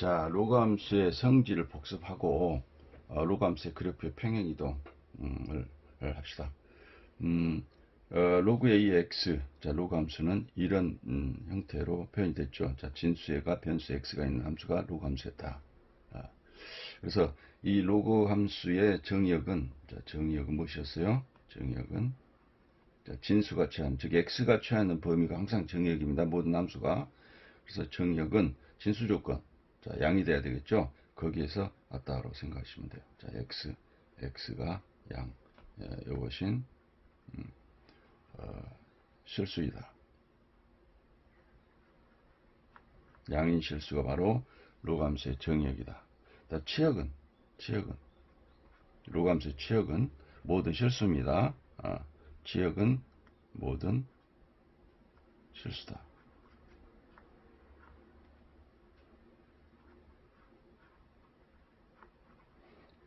자, 로그함수의 성질을 복습하고 어, 로그함수의 그래프의 평행 이동을 합시다. 음, 어, 로그 AX, 자, 로그 함수는 이런 음, 형태로 표현이 됐죠. 자, 진수에가 변수 X가 있는 함수가 로그 함수였다. 아, 그래서 이 로그 함수의 정의역은 자, 정의역은 무엇이었어요? 정의역은 자, 진수가 취한, 즉 X가 취하는 범위가 항상 정의역입니다. 모든 함수가. 그래서 정의역은 진수 조건, 자, 양이 돼야 되겠죠. 거기에서 왔다라고 생각하시면 돼요. 자, X, X가 양, 예, 이것인 음, 어, 실수이다. 양인 실수가 바로 로감수의 정의역이다. 자, 치역은, 치역은, 로감수의 치역은 모든 실수입니다. 아, 치역은 모든 실수다.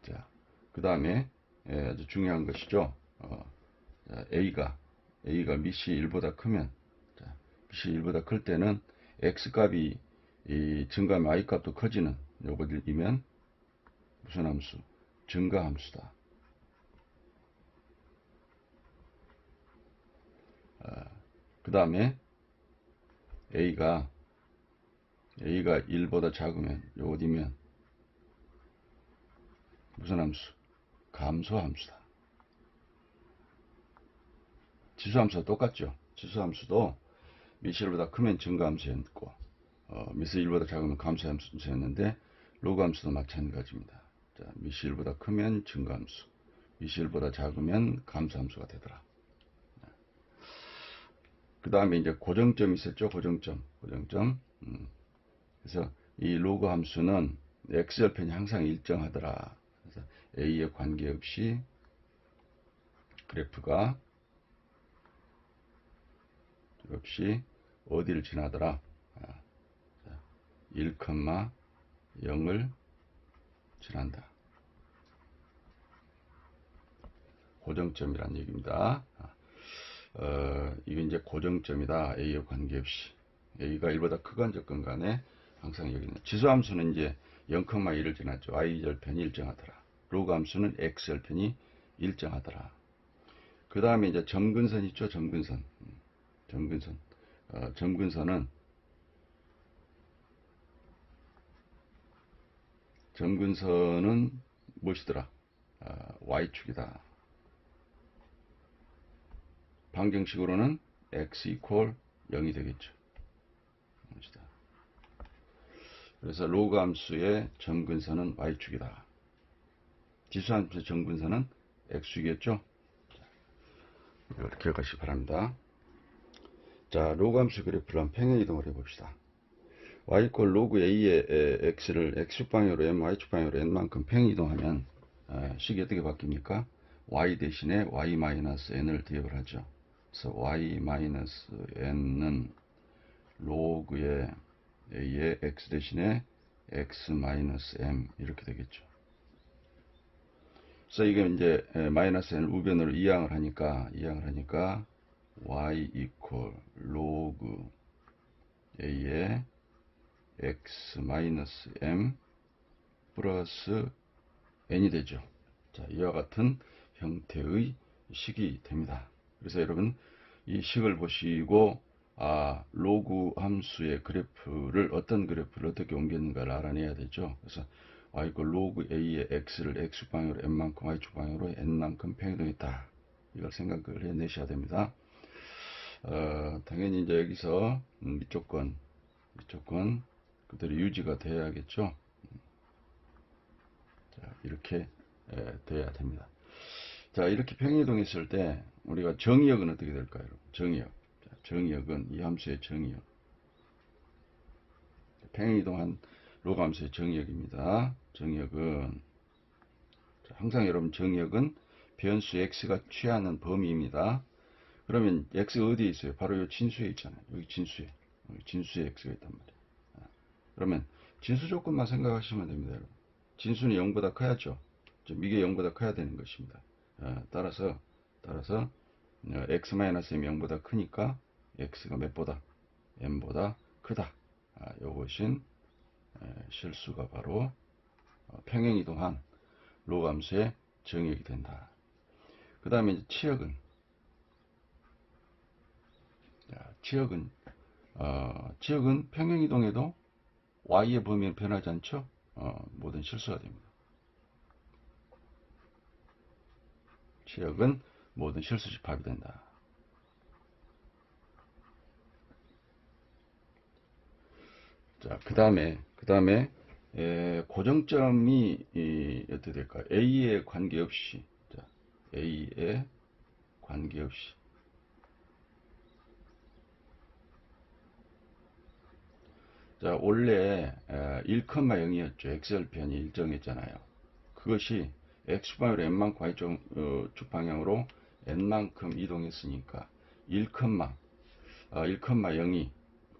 자, 그 다음에 아주 중요한 것이죠. 어, 자, A가 A가 밑이 1보다 크면 자, 밑이 1보다 클 때는 X값이 이 증가하면 Y값도 커지는 요것이면 무슨 함수? 증가 함수다. 어, 그 다음에 A가 A가 1보다 작으면 요것이면 무슨 함수? 감소 함수다. 지수 함수가 똑같죠. 지수 함수도 밑이 1보다 크면 증가 함수였고 어, 밑이 1보다 작으면 감소 함수였는데 로그 함수도 마찬가지입니다. 자, 1보다 크면 증가 함수, 밑이 1보다 작으면 감소 함수가 되더라. 그 다음에 이제 고정점이 있었죠. 고정점. 고정점. 음. 그래서 이 로그 함수는 x절편이 항상 일정하더라. 그래서 a에 관계없이 그래프가 없이 어디를 지나더라. 1,0을 지난다. 고정점이란 얘기입니다. 어, 이게 이제 고정점이다. A에 관계없이. A가 1보다 크건 적건 간에 항상 여기는. 지수함수는 이제 0,1을 지났죠. Y절편이 일정하더라. 로그함수는 X절편이 일정하더라. 그 다음에 이제 점근선 있죠. 점근선. 음, 점근선. 어, 점근선은 점근선은 무엇이더라? 아, Y축이다. 방정식으로는 x 이퀄 0이 되겠죠. 그래서 로그 함수의 점근선은 y축이다. 지수 함수의 점근선은 x축이겠죠. 이걸 기억하시기 바랍니다. 자, 로그 함수 그래프를 한 평행 이동을 해봅시다. y 이퀄 로그 a의 x를 x축 방향으로 m, y축 방향으로 n만큼 평행 이동하면 식이 어떻게 바뀝니까? y 대신에 y-n을 대입을 하죠. 그래서 y-n은 로그의 a의 x 대신에 x-m 이렇게 되겠죠. 그래서 이게 이제 마이너스 n을 우변으로 이항을 하니까 이항을 하니까 y 이퀄 로그 a의 x-m 플러스 n이 되죠. 자, 이와 같은 형태의 식이 됩니다. 그래서 여러분 이 식을 보시고 아 로그 함수의 그래프를 어떤 그래프를 어떻게 옮겼는가를 알아내야 되죠. 그래서 y 그 로그 a의 x를 x 방향으로 n만큼 y축 방향으로 n만큼 평행동했다. 이걸 생각을 해내셔야 됩니다. 어, 당연히 이제 여기서 밑조건 밑조건 그대로 유지가 돼야겠죠. 자, 이렇게 에, 돼야 됩니다. 자, 이렇게 평행이동했을 때 우리가 정의역은 어떻게 될까요? 정의역. 자, 정의역은 이 함수의 정의역. 평행이동한 정의역입니다. 정의역은 자, 항상 여러분 정의역은 변수 x가 취하는 범위입니다. 그러면 x 어디에 있어요? 바로 이 진수에 있잖아요. 여기 진수에. 여기 진수에 x가 있단 말이에요. 그러면 진수 조건만 생각하시면 됩니다. 여러분. 진수는 0보다 커야죠. 이게 0보다 커야 되는 것입니다. 어, 따라서 따라서 어, x-m이 0보다 크니까 x가 몇보다 m보다 크다. 아, 어, 에, 실수가 바로 어, 평행이동한 로감수의 정역이 된다. 그 다음에 치역은 자, 치역은 어, 치역은 평행이동에도 y의 범위는 변하지 않죠. 어, 모든 실수가 됩니다. 치역은 모든 실수 집합이 된다. 자, 그 다음에, 그 다음에, 고정점이, 이, 어떻게 될까요? A에 관계없이, 자, A에 관계없이. 자, 원래 1,0이었죠. XL편이 일정했잖아요. 그것이 X방향으로 N만큼 Y쪽 어, 축 방향으로 N만큼 이동했으니까 1, 아, 1,0이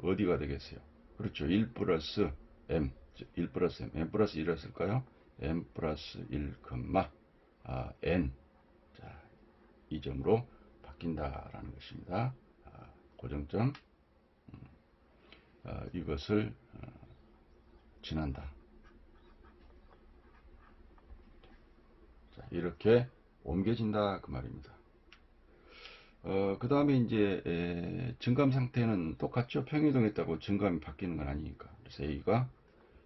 어디가 되겠어요? 그렇죠. 1 플러스 M, 1 플러스 M, M 플러스 1이었을까요? M 플러스 1, 아, N. 자, 이 점으로 바뀐다라는 것입니다. 아, 고정점. 음, 아, 이것을 어, 지난다. 자, 이렇게 옮겨진다 그 말입니다. 어, 그 다음에 이제 에, 증감 상태는 똑같죠. 평이동했다고 증감이 바뀌는 건 아니니까. 그래서 A가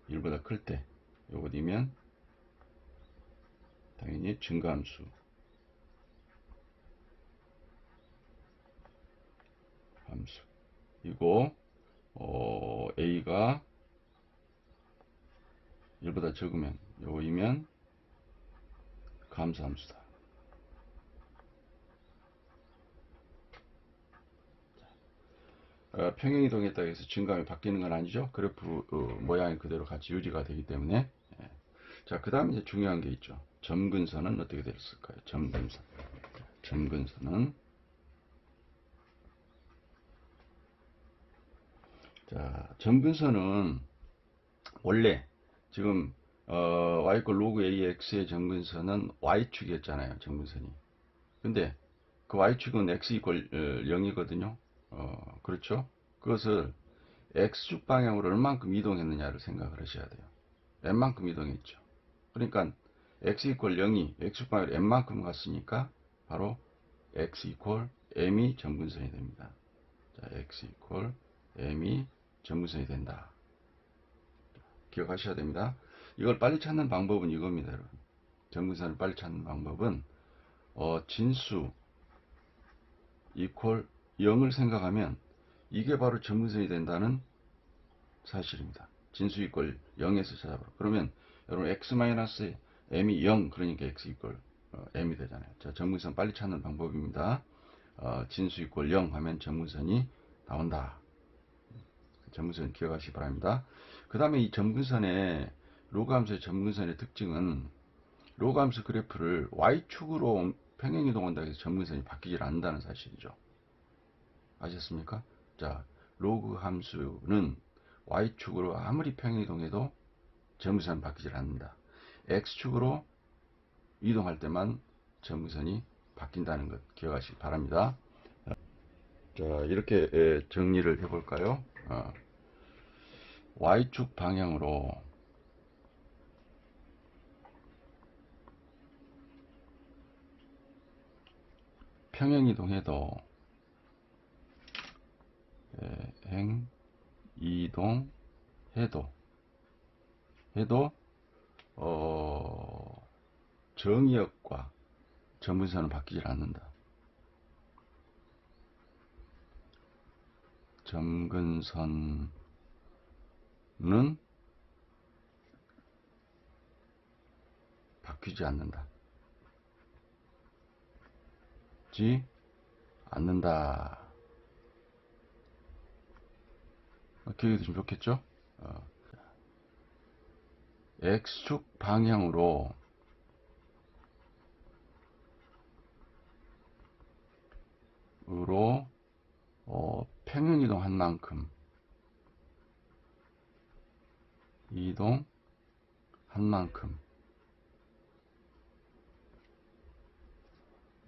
1보다 클 때 요것이면 당연히 증감수 함수 이고 어, A가 1보다 적으면 요거이면 감수함수다. 어, 평행이동했다 해서 증감이 바뀌는 건 아니죠. 그래프 어, 모양이 그대로 같이 유지가 되기 때문에 예. 자, 그 다음에 중요한 게 있죠. 점근선은 어떻게 됐을까요? 점근선. 점근선은 자, 점근선은 원래 지금 어, y 꼴 로그 ax의 점근선은 y축이었잖아요. 점근선이. 근데 그 y축은 x 이퀄 0이거든요. 어, 그렇죠? 그것을 x축 방향으로 얼만큼 이동했느냐를 생각을 하셔야 돼요. n만큼 이동했죠. 그러니까 x 이퀄 0이 x축 방향으로 n만큼 갔으니까 바로 x 이퀄 m이 점근선이 됩니다. 자, x 이퀄 m이 점근선이 된다. 기억하셔야 됩니다. 이걸 빨리 찾는 방법은 이겁니다, 여러분. 점근선을 빨리 찾는 방법은 어, 진수 이퀄 0을 생각하면 이게 바로 점근선이 된다는 사실입니다. 진수 이퀄 0에서 찾아보라. 그러면 여러분 x-m이 0 그러니까 x 이퀄 어, m이 되잖아요. 자, 점근선 빨리 찾는 방법입니다. 어, 진수 이퀄 0 하면 점근선이 나온다. 점근선 기억하시기 바랍니다. 그 다음에 이 점근선의 로그함수의 점근선의 특징은 로그함수 그래프를 y축으로 평행이동한다고 해서 점근선이 바뀌질 않는다는 사실이죠. 아셨습니까? 자, 로그 함수는 y축으로 아무리 평행이동해도 점근선은 바뀌질 않는다. x축으로 이동할 때만 점근선이 바뀐다는 것 기억하시기 바랍니다. 자, 이렇게 정리를 해볼까요? 어, y축 방향으로 평행이동해도 행 이동 해도 해도 어, 정의역과 점근선은 바뀌질 않는다. 점근선은 바뀌지 않는다. 지 않는다. 기억이 드시면 좋겠죠? 어. X축 방향으로 으로 어, 평행 이동한 만큼 이동 한 만큼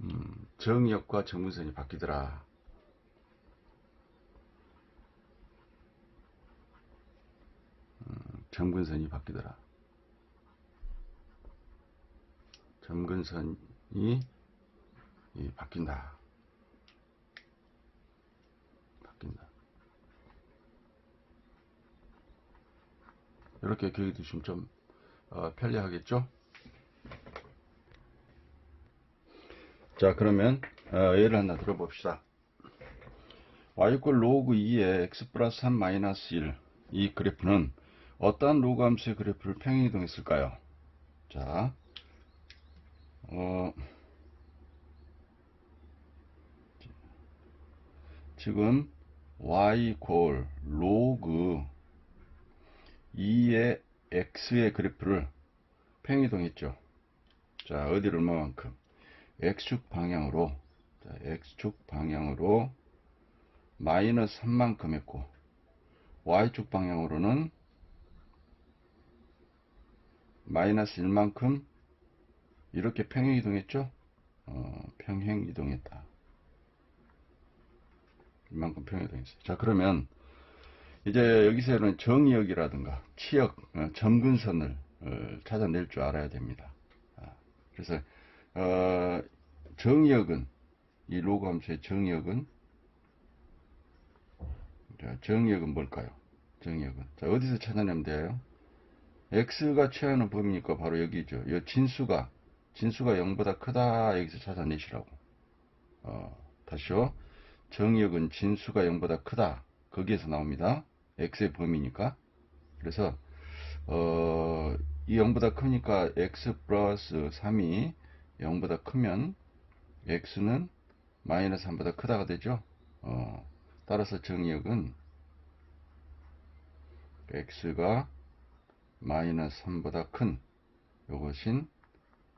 음, 정역과 정문선이 바뀌더라. 점근선이 바뀌더라. 점근선이 이 바뀐다. 바뀐다. 이렇게 기억해 두시면 좀 어, 편리하겠죠? 자 그러면 어, 예를 하나 들어봅시다. y 이퀄 로그 2의 x 플러스 3 마이너스 1 이 그래프는 어떠한 로그 함수의 그래프를 평행 이동했을까요? 자, 어, 지금 y 이퀄 로그 2의 x의 그래프를 평행 이동했죠. 자, 어디를 얼마만큼? x축 방향으로, 자, x축 방향으로 마이너스 3만큼 했고, y축 방향으로는 마이너스 1만큼 이렇게 평행 이동했죠? 어, 평행 이동했다. 이만큼 평행 이동했어요. 자, 그러면 이제 여기서는 정의역이라든가 치역, 어, 점근선을 어, 찾아낼 줄 알아야 됩니다. 아, 그래서 어, 정의역은 이 로그 함수의 정의역은 자, 정의역은 뭘까요? 정의역은 자 어디서 찾아내면 돼요? X가 취하는 범위니까 바로 여기죠. 이 진수가 진수가 0보다 크다 여기서 찾아내시라고. 어, 다시요. 정의역은 진수가 0보다 크다. 거기에서 나옵니다. x의 범위니까. 그래서 어, 이 0보다 크니까 x 플러스 3이 0보다 크면 x는 마이너스 3보다 크다가 되죠. 어, 따라서 정의역은 x가 마이너스 3보다 큰 요것인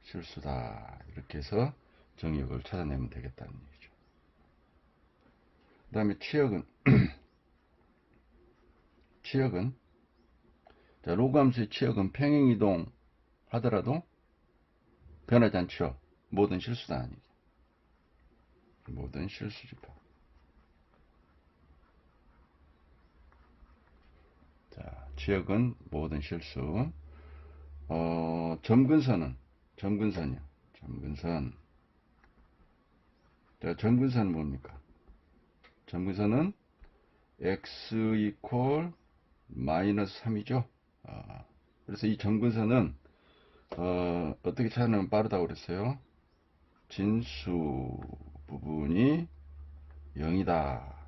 실수다. 이렇게 해서 정의역을 찾아내면 되겠다는 얘기죠. 그 다음에 치역은 치역은 자, 로그함수의 치역은 평행이동 하더라도 변하지 않죠. 모든 실수다 아니죠. 모든 실수집합. 자, 지역은 모든 실수. 어, 점근선은, 점근선이요. 점근선. 자, 점근선은 뭡니까? 점근선은 x 이퀄 마이너스 3이죠. 아, 그래서 이 점근선은, 어, 어떻게 찾으면 빠르다고 그랬어요? 진수 부분이 0이다.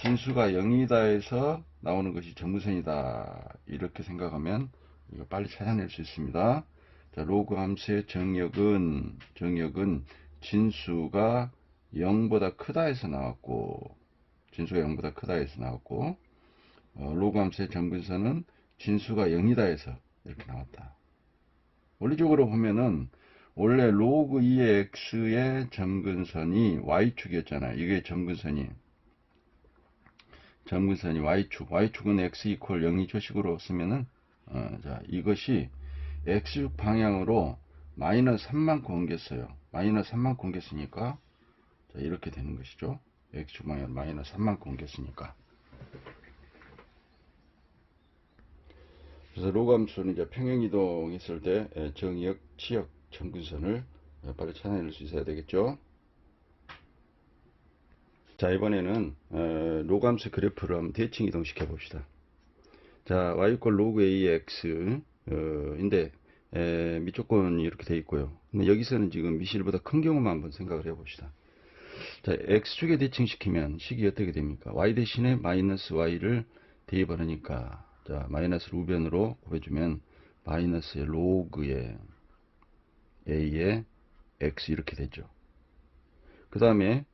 진수가 0이다 해서 나오는 것이 점근선이다. 이렇게 생각하면 이거 빨리 찾아낼 수 있습니다. 자, 로그 함수의 정역은 정역은 진수가 0보다 크다 해서 나왔고 진수가 0보다 크다 해서 나왔고 어, 로그 함수의 점근선은 진수가 0이다 해서 이렇게 나왔다. 원리적으로 보면은 원래 로그 2의 x의 점근선이 y축이었잖아요. 이게 점근선이 점근선이 y축, y축은 x 이퀄 0이죠 식으로 쓰면은 어, 자 이것이 x축 방향으로 마이너스 3만큼 옮겼어요. 마이너스 3만큼 옮겼으니까 자 이렇게 되는 것이죠. x축 방향으로 마이너스 3만큼 옮겼으니까 그래서 로감수는 이제 평행이동 했을 때 정역, 치역, 점근선을 빨리 찾아낼 수 있어야 되겠죠. 자 이번에는 어, 로감수 그래프를 한번 대칭 이동시켜 봅시다. 자 y 이 로그 ax 어, 인데 에, 미조건이 이렇게 돼 있고요. 근데 여기서는 지금 미실보다 큰 경우만 한번 생각을 해 봅시다. 자 x축에 대칭시키면 식이 어떻게 됩니까? y 대신에 마이너스 y를 대입을 하니까 자 마이너스 우변으로 곱해주면 마이너스의 로그의 a의 x 이렇게 되죠. 그 다음에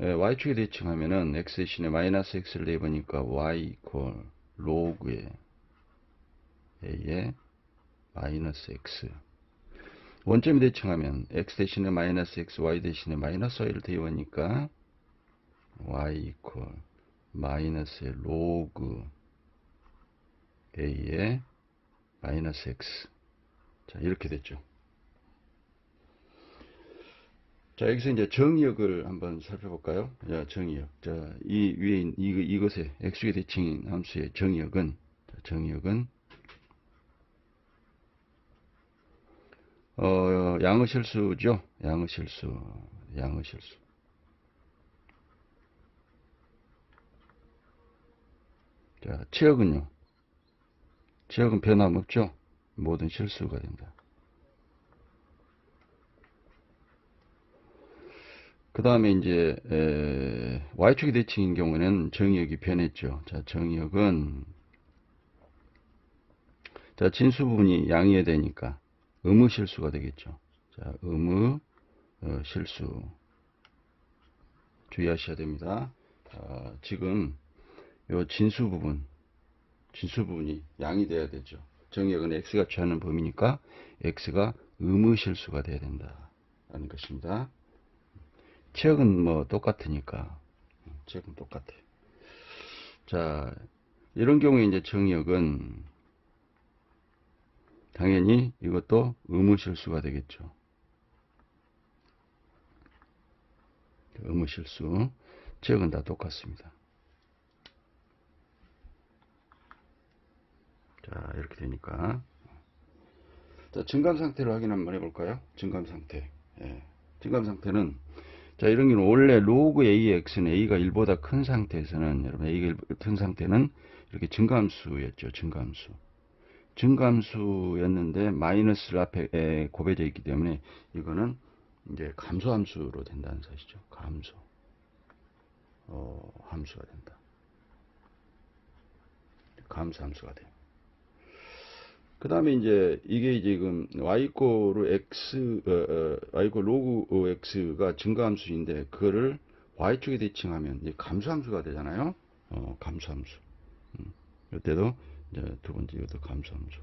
y축에 대칭하면은 x 대신에 마이너스 x를 내보니까 y 이퀄 로그의 a의 마이너스 x 원점에 대칭하면 x 대신에 마이너스 x, y 대신에 마이너스 y를 대입하니까 y 이퀄 마이너스의 로그 a의 마이너스 x 자 이렇게 됐죠. 자, 여기서 이제 정의역을 한번 살펴볼까요? 자, 정의역. 자, 이 위에, 이, 이것의 x축의 대칭인 함수의 정의역은 정의역은 어, 양의 실수죠. 양의 실수. 양의 실수. 자, 치역은요. 치역은 변함없죠. 모든 실수가 된다. 그 다음에 이제 에, Y축이 대칭인 경우에는 정의역이 변했죠. 자, 정의역은 자, 진수 부분이 양이어야 되니까 의무 실수가 되겠죠. 자, 의무 어, 실수 주의하셔야 됩니다. 아, 지금 요 진수 부분 진수 부분이 양이 돼야 되죠. 정의역은 x가 취하는 범위니까 x가 의무 실수가 돼야 된다라는 것입니다. 책은 뭐 똑같으니까 책은 똑같아. 자 이런 경우에 이제 정의역은 당연히 이것도 의무 실수가 되겠죠. 의무 실수 책은 다 똑같습니다. 자 이렇게 되니까 자 증감 상태를 확인 한번 해볼까요? 증감 상태. 예. 증감 상태는 자, 이런 경우는 원래 로그 AX는 A가 1보다 큰 상태에서는, 여러분, A가 1보다 큰 상태는 이렇게 증감수였죠, 증감수. 증감수였는데, 마이너스를 앞에 곱해져 있기 때문에, 이거는 이제 감소함수로 된다는 사실이죠. 감소. 어, 함수가 된다. 감소함수가 돼요. 그 다음에 이제 이게 지금 y 이꼬르 x 어, 어, y 이꼬 로그 x가 증가함수인데 그거를 y축에 대칭하면 이제 감소함수가 되잖아요. 어, 감소함수. 음, 이때도 이제 두 번째 이것도 감소함수.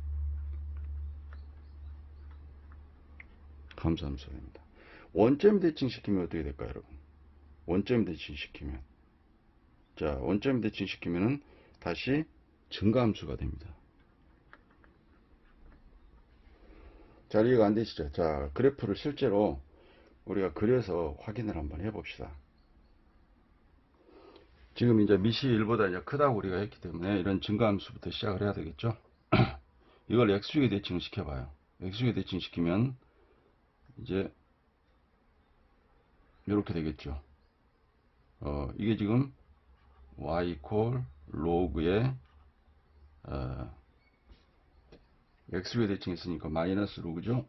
감소함수가 됩니다. 원점 대칭시키면 어떻게 될까요, 여러분? 원점 대칭시키면 자 원점 대칭시키면은 다시 증가함수가 됩니다. 잘 이해가 안 되시죠? 자, 그래프를 실제로 우리가 그려서 확인을 한번 해봅시다. 지금 이제 미시 1보다 이제 크다고 우리가 했기 때문에 이런 증가함수부터 시작을 해야 되겠죠? 이걸 x축에 대칭을 시켜봐요. x축에 대칭시키면 이제 이렇게 되겠죠. 어, 이게 지금 y 이퀄 로그의 어, x로에 대칭했으니까 마이너스 로 그죠.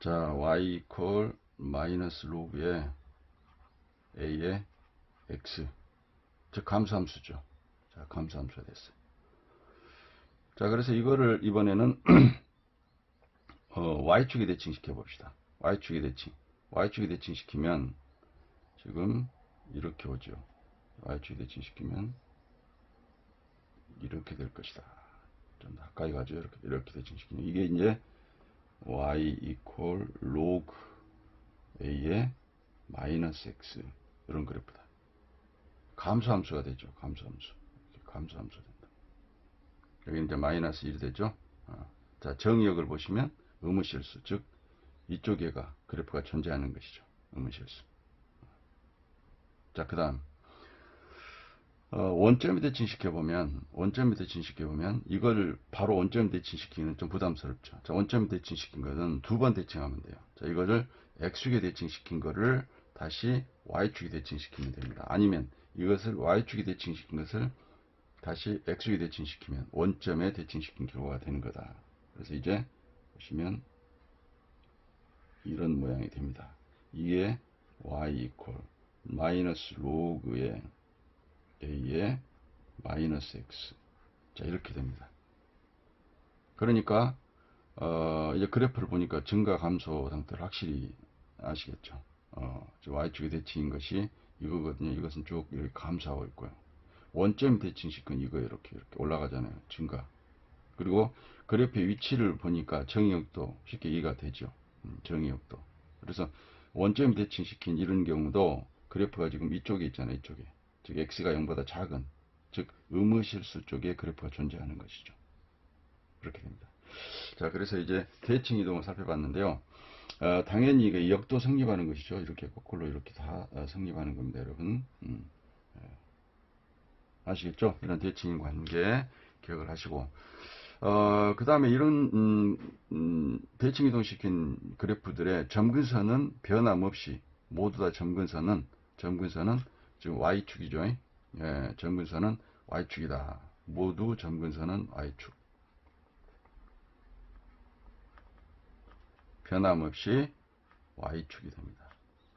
자, y 이퀄 마이너스 로그의 a의 x 즉 감소함수죠. 자, 감소함수가 됐어요. 자, 그래서 이거를 이번에는 어, y축에 대칭시켜 봅시다. y축에 대칭. y축에 대칭시키면 지금 이렇게 오죠. y축에 대칭시키면 이렇게 될 것이다. 좀 가까이 가죠. 이렇게, 이렇게 대칭시키면. 이게 이제 y equal log a의 마이너스 x. 이런 그래프다. 감소함수가 되죠. 감소함수. 감소함수 된다. 여기 이제 마이너스 1이 되죠. 어. 자, 정의역을 보시면 의무실수. 즉, 이쪽에가 그래프가 존재하는 것이죠. 의무실수. 자, 그 다음. 어, 원점에 대칭시켜 보면, 원점에 대칭시켜 보면, 이걸 바로 원점에 대칭시키기는 좀 부담스럽죠. 자, 원점에 대칭시킨 것은 두 번 대칭하면 돼요. 자, 이거를 X축에 대칭시킨 거를 다시 Y축에 대칭시키면 됩니다. 아니면 이것을 Y축에 대칭시킨 것을 다시 X축에 대칭시키면 원점에 대칭시킨 결과가 되는 거다. 그래서 이제 보시면 이런 모양이 됩니다. 이게 Y 이퀄 마이너스 로그의 a의 마이너스 x 자 이렇게 됩니다. 그러니까 어, 이제 그래프를 보니까 증가 감소 상태를 확실히 아시겠죠. 어, y축에 대칭인 것이 이거거든요. 이것은 쭉 이렇게 감소하고 있고요. 원점 대칭식은 이거 이렇게 이렇게 올라가잖아요. 증가. 그리고 그래프의 위치를 보니까 정의역도 쉽게 이해가 되죠. 음, 정의역도. 그래서 원점 대칭시킨 이런 경우도 그래프가 지금 이쪽에 있잖아요. 이쪽에. 즉 x가 0보다 작은 즉 의무실수 쪽에 그래프가 존재하는 것이죠. 그렇게 됩니다. 자 그래서 이제 대칭 이동을 살펴봤는데요. 어, 당연히 이게 역도 성립하는 것이죠. 이렇게 거꾸로 이렇게 다 어, 성립하는 겁니다, 여러분. 음, 예. 아시겠죠? 이런 대칭 관계 기억을 하시고 어, 그 다음에 이런 음, 음, 대칭 이동시킨 그래프들의 점근선은 변함없이 모두 다 점근선은 점근선은 지금 y축이죠. 예, 점근선은 y축이다. 모두 점근선은 y축. 변함없이 y축이 됩니다.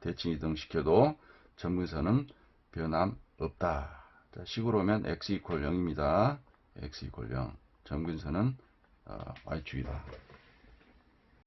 대칭 이동시켜도 점근선은 변함 없다. 자, 식으로 오면 x 이퀄 0입니다. x 이퀄 0. 점근선은 어, y축이다.